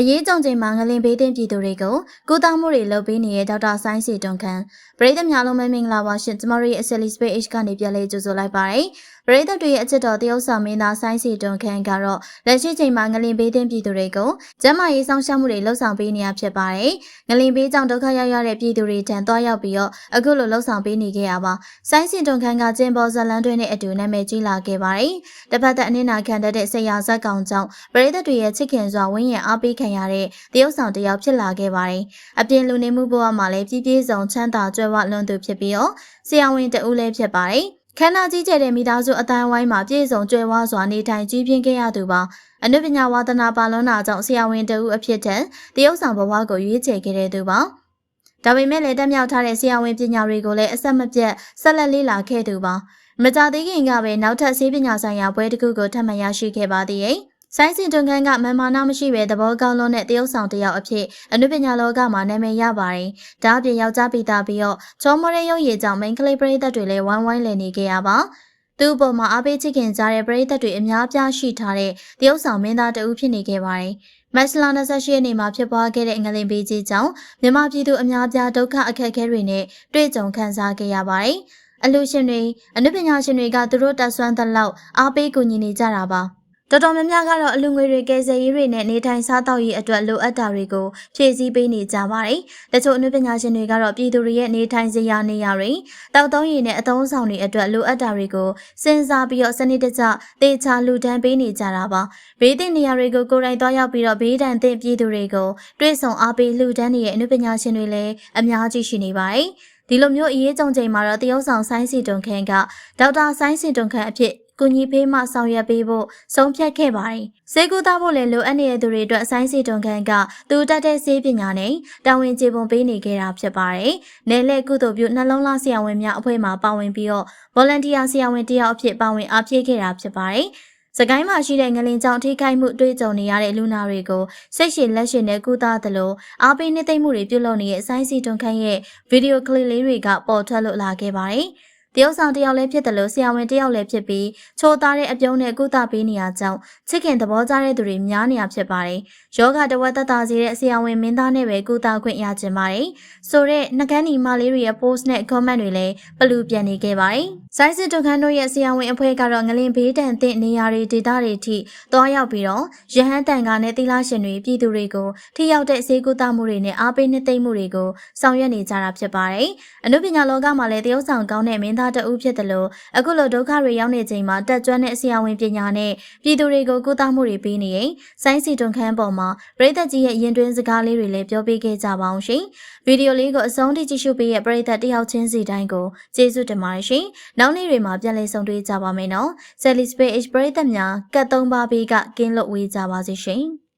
အရေးကြုံချိန်မှာငလင်ဘေးတင်ပြည်သူတွေကိုကုသမှုတွေလုပ်ပေးနေတဲ့ဒေါက်တာဆိုင်းစီတွန်ခန်ပရိသတ်များလုံးပဲမင်္ဂလာပါရှင်ကျမတို့ရဲ့ Asseli Space H ကနေပြန်လဲကြိုဆိုလိုက်ပါတယ်ပရိသတ်တွေရဲ့အချစ်တော်တရုတ်ဆောင်မင်းသားဆိုင်းစီတွန်ခန်ကတော့လက်ရှိချိန်မှာငလင်ဘေးတင်ပြည်သူတွေကိုကျန်းမာရေးစောင့်ရှောက်မှုတွေလှုပ်ဆောင်ပေးနေရဖြစ်ပါတယ်ငလင်ဘေးကြောင့်ဒုက္ခရောက်ရတဲ့ပြည်သူတွေထံသွားရောက်ပြီးတော့အခုလိုလှုပ်ဆောင်ပေးနေခဲ့ရပါဆိုင်းစီတွန်ခန်ကကျင်းပေါ်ဇလန်တွင်းနဲ့အတူနာမည်ကြီးလာခဲ့ပါတယ်တစ်ဖက်သက်အနစ်နာခံတတ်တဲ့ဆရာဇက်ကောင်ကြောင့်ပရိသတ်တွေရဲ့ချစ်ခင်စွာဝင်းရံအားပေးခံရတဲ့တရုတ်ဆောင်တစ်ယောက်ဖြစ်လာခဲ့ပါတယ်။အပြင်လူနေမှုဘဝမှာလည်းပြည့်ပြည့်စုံချမ်းသာကြွယ်ဝလွန်သူဖြစ်ပြီးတော့ဆရာဝန်တဦးလည်းဖြစ်ပါတယ်။ခန္ဓာကြီးကျယ်တဲ့မိသားစုအတိုင်းဝိုင်းမှာပြည့်စုံကြွယ်ဝစွာနေထိုင်ကြီးပြင်းခဲ့ရသူပါ။အနုပညာဝါသနာပါလွန်တာကြောင့်ဆရာဝန်တဦးအဖြစ်ထက်တရုတ်ဆောင်ဘဝကိုရွေးချယ်ခဲ့တဲ့သူပါ။ဒါပေမဲ့လည်းတက်မြောက်ထားတဲ့ဆရာဝန်ပညာတွေကိုလည်းအဆက်မပြတ်ဆက်လက်လေ့လာခဲ့သူပါ။မကြသေးခင်ကပဲနောက်ထပ်ဆေးပညာဆိုင်ရာဘွဲတစ်ခုကိုထပ်မံရရှိခဲ့ပါသေးတယ်။ ဆိုင်းစင်တွန်ခန်းကမမာနာမရှိပဲသဘောကောင်းလွန်းတဲ့တရုတ်ဆောင်တစ်ယောက်အဖြစ်အနုပညာလောကမှာနာမည်ရပါတယ်။ဒါအပြင်ယောက်ျားပိသားပြီးတော့ချောမရဲရုပ်ရည်ကြောင့်မိန်းကလေးပရိသတ်တွေလည်းဝိုင်းဝိုင်းလည်နေကြရပါ။သူ့အပေါ်မှာအားပေးချစ်ခင်ကြတဲ့ပရိသတ်တွေအများပြားရှိထားတဲ့တရုတ်ဆောင်မင်းသားတဦးဖြစ်နေခဲ့ပါတယ်။မက်စလာ28ရက်နေ့မှာဖြစ်ပွားခဲ့တဲ့ငလင်ပေးကြီးကြောင့်မြန်မာပြည်သူအများပြားဒုက္ခအခက်အခဲတွေနဲ့တွေ့ကြုံခံစားခဲ့ရပါတယ်။အလူရှင်တွေအနုပညာရှင်တွေကသူတို့တက်ဆွမ်းသလောက်အားပေးကူညီနေကြတာပါ တော်တော်များများကတော့အလူငွေတွေကယ်ဆယ်ရေးတွေနဲ့နေထိုင်စားသောက်ရေးအတွက်လိုအပ်တာတွေကိုဖြည့်ဆည်းပေးနေကြပါတယ်။တချို့အနုပညာရှင်တွေကတော့ပြည်သူတွေရဲ့နေထိုင်စရာနေရာတွေတောက်သုံးရည်နဲ့အသုံးဆောင်တွေအတွက်လိုအပ်တာတွေကိုစဉ်းစားပြီးတော့စနစ်တကျတေချာလူတန်းပေးနေကြတာပါ။ဘေးသင့်နေရာတွေကိုကိုယ်တိုင်သွားရောက်ပြီးတော့ဘေးဒဏ်သင့်ပြည်သူတွေကိုတွေ့ဆုံအားပေးလှူဒန်းနေတဲ့အနုပညာရှင်တွေလည်းအများကြီးရှိနေပါတယ်။ဒီလိုမျိုးအရေးကြုံချိန်မှာတော့တရုတ်ဆောင်ဆိုင်းစီတွန်ခန်ကဒေါက်တာဆိုင်းစီတွန်ခန်အဖြစ် ကူညီဖေးမှဆောင်ရွက်ပေးဖို့ဆုံးဖြတ်ခဲ့ပါတယ်။စေကူသားဖို့လည်းလိုအပ်နေတဲ့သူတွေအတွက်အဆိုင်စီတွန်ခန်ကသူတက်တဲ့စေးပညာနဲ့တာဝန်ကျေပွန်ပေးနေခဲ့တာဖြစ်ပါတယ်။နယ်လက်ကုသိုလ်ပြုနှလုံးသားဆရာဝန်များအဖွဲ့မှပါဝင်ပြီးတော့ volunteer ဆရာဝန်တယောက်အဖြစ်ပါဝင်အားဖြည့်ခဲ့တာဖြစ်ပါတယ်။စကိုင်းမှာရှိတဲ့ငလင်ကြောင့်ထိခိုက်မှုတွေ့ကြုံနေရတဲ့လူနာတွေကိုစိတ်ရှည်လက်ရှည်နဲ့ကုသသလိုအားပေးနှိမ့်သိမ့်မှုတွေပြုလုပ်နေတဲ့အဆိုင်စီတွန်ခန့်ရဲ့ဗီဒီယိုကလစ်လေးတွေကပေါ်ထွက်လို့လာခဲ့ပါတယ်။ တရုတ်ဆောင်တယောက်လည်းဖြစ်တယ်လို့ဆရာဝန်တယောက်လည်းဖြစ်ပြီးချိုးသားတဲ့အပြုံးနဲ့ကုသပေးနေရကြောင်းချစ်ခင်သဘောကျတဲ့သူတွေများနေရဖြစ်ပါတယ်။ယောဂတဝက်သက်သာစေတဲ့ဆရာဝန်မင်းသားနဲ့ပဲကုသခွင့်ရခြင်းပါတယ်။ဆိုတော့နှကန်းဒီမလေးတွေရဲ့ post နဲ့ comment တွေလည်းပလူပြန်နေခဲ့ပါတယ်။ဆိုင်းစစ်တုခန်းတို့ရဲ့ဆရာဝန်အဖွဲ့ကတော့ငလင်ဘေးတန်တဲ့နေရာတွေဒေသတွေထိသွားရောက်ပြီးတော့ရဟန်းတန်ကနဲ့သီလရှင်တွေပြည်သူတွေကိုထိရောက်တဲ့စေကုသမှုတွေနဲ့အားပေးနှစ်သိမ့်မှုတွေကိုဆောင်ရွက်နေကြတာဖြစ်ပါတယ်။အနုပညာလောကမှာလည်းတရုတ်ဆောင်ကောင်းတဲ့မင်းသားတဦးဖြစ်တယ်လို့အခုလိုဒုက္ခတွေရောက်နေချိန်မှာတက်ကြွတဲ့ဆရာဝန်ပညာနဲ့ပြည်သူတွေကိုကုသမှုတွေပေးနေရင်ဆိုင်းစီတွန်ခန်းပေါ်မှာပရိသတ်ကြီးရဲ့ရင်တွင်းစကားလေးတွေလည်းပြောပေးခဲ့ကြပါအောင်ရှင်။ဗီဒီယိုလေးကိုအဆုံးထိကြည့်ရှုပေးရဲ့ပရိသတ်တယောက်ချင်းစီတိုင်းကိုကျေးဇူးတင်ပါတယ်ရှင်။နောက်နေ့တွေမှာပြန်လည်ဆုံတွေ့ကြပါမယ်နော်။ Sally Space ပရိသတ်များကတ်သုံးပါးပေးကကင်းလွတ်ဝေးကြပါစေရှင်။